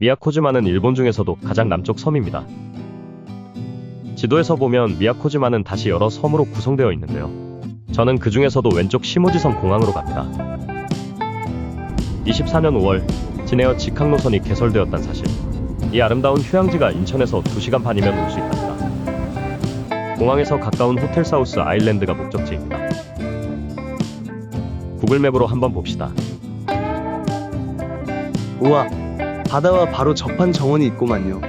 미야코지마는 일본 중에서도 가장 남쪽 섬입니다. 지도에서 보면 미야코지마는 다시 여러 섬으로 구성되어 있는데요. 저는 그 중에서도 왼쪽 시모지섬 공항으로 갑니다. 24년 5월 진에어 직항 노선이 개설되었단 사실. 이 아름다운 휴양지가 인천에서 2시간 반이면 올 수 있답니다. 공항에서 가까운 호텔 사우스 아일랜드가 목적지입니다. 구글맵으로 한번 봅시다. 우와, 바다와 바로 접한 정원이 있구만요.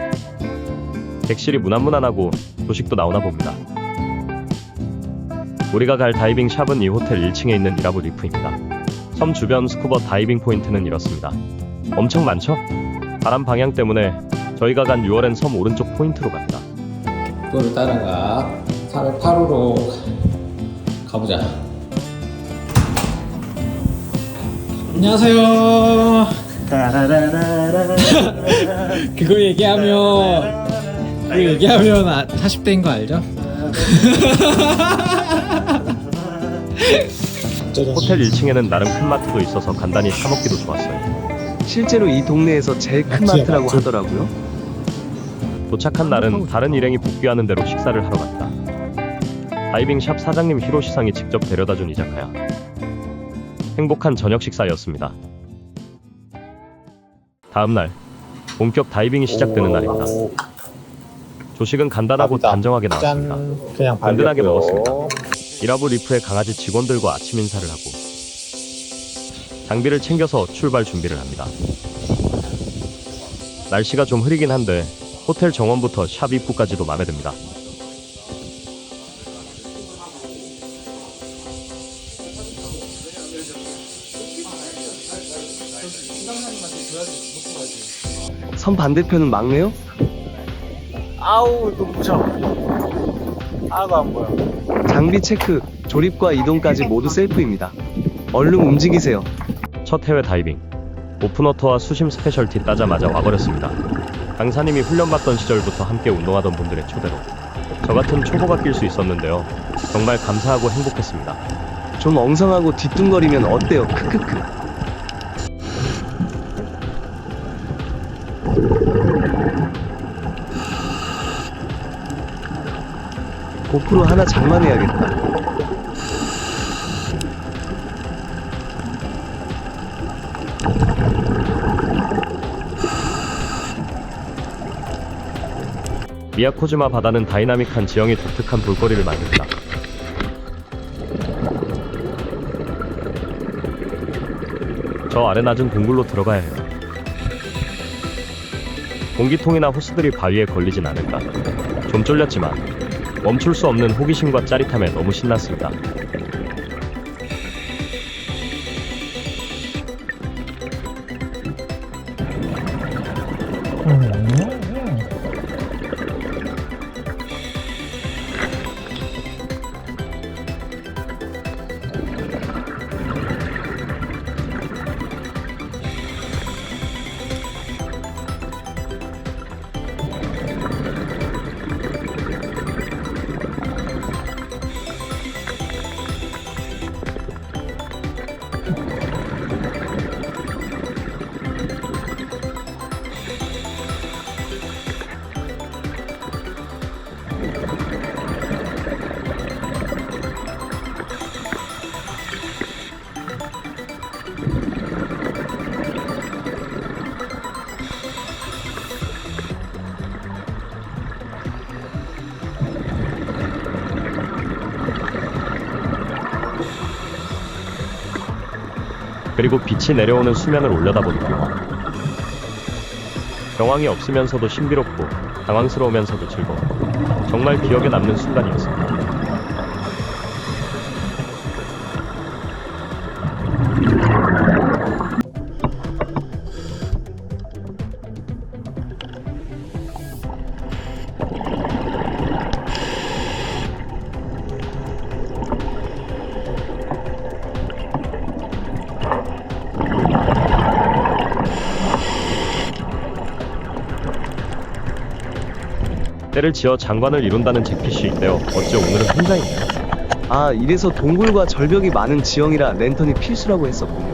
객실이 무난무난하고 조식도 나오나 봅니다. 우리가 갈 다이빙 샵은 이 호텔 1층에 있는 이라브 리프입니다. 섬 주변 스쿠버 다이빙 포인트는 이렇습니다. 엄청 많죠? 바람 방향 때문에 저희가 간 6월엔 섬 오른쪽 포인트로 갑니다. 그거를 따라가 408호로 가보자. 안녕하세요. 그거 얘기하면 그거 얘기하면 아, 40대인 거 알죠? 호텔 1층에는 나름 큰 마트도 있어서 간단히 사 먹기도 좋았어요. 실제로 이 동네에서 제일 큰 맞지, 마트라고 맞지. 하더라고요. 도착한 날은 다른 일행이 복귀하는 대로 식사를 하러 갔다. 다이빙 샵 사장님 히로시상이 직접 데려다준 이자카야. 행복한 저녁 식사였습니다. 다음 날 본격 다이빙이 시작되는 날입니다. 조식은 간단하고 밥이다. 단정하게 나왔습니다. 짠 그냥 든든하게. 먹었습니다. 이라브 리프의 강아지 직원들과 아침 인사를 하고 장비를 챙겨서 출발 준비를 합니다. 날씨가 좀 흐리긴 한데 호텔 정원부터 샵 입구까지도 마음에 듭니다. 섬 반대편은 막네요? 아우 너무 무서워 하나도 안 보여 장비 체크, 조립과 이동까지 모두 셀프입니다. 얼른 움직이세요. 첫 해외 다이빙 오픈워터와 수심 스페셜티 따자마자 와버렸습니다. 강사님이 훈련받던 시절부터 함께 운동하던 분들의 초대로 저 같은 초보가 낄 수 있었는데요. 정말 감사하고 행복했습니다. 좀 엉성하고 뒤뚱거리면 어때요? 크크크. 고프로 하나 장만해야겠다. 미야코지마 바다는 다이나믹한 지형이 독특한 볼거리를 만듭니다. 저 아래 낮은 동굴로 들어가야 해요. 공기통이나 호스들이 바위에 걸리진 않을까. 좀 쫄렸지만 멈출 수 없는 호기심과 짜릿함에 너무 신났습니다. 그리고 빛이 내려오는 수면을 올려다보는 경황. 경황이 없으면서도 신비롭고 당황스러우면서도 즐거워. 정말 기억에 남는 순간이었습니다. 때를 지어 장관을 이룬다는 잭핏이 있대요. 어째 오늘은 현장이네요. 아, 이래서 동굴과 절벽이 많은 지형이라 랜턴이 필수라고 했었군요.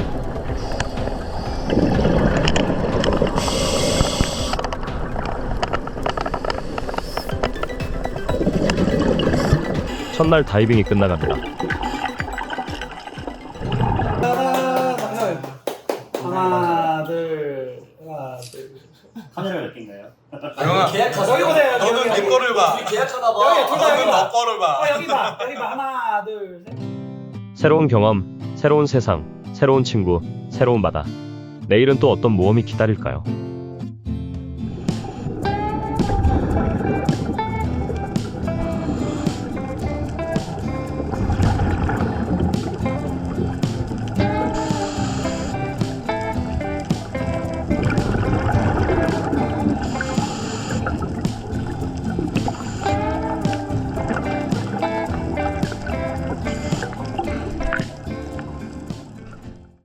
첫날 다이빙이 끝나갑니다. 카메라 몇 개인가요? 영아, 여기 보세요 너는 내 거를 봐. 계약하나 여기 둘다 여기 너는 봐너 거를 봐. 어, 여기 봐 여기 봐 하나 둘 셋 새로운 경험, 새로운 세상, 새로운 친구, 새로운 바다. 내일은 또 어떤 모험이 기다릴까요?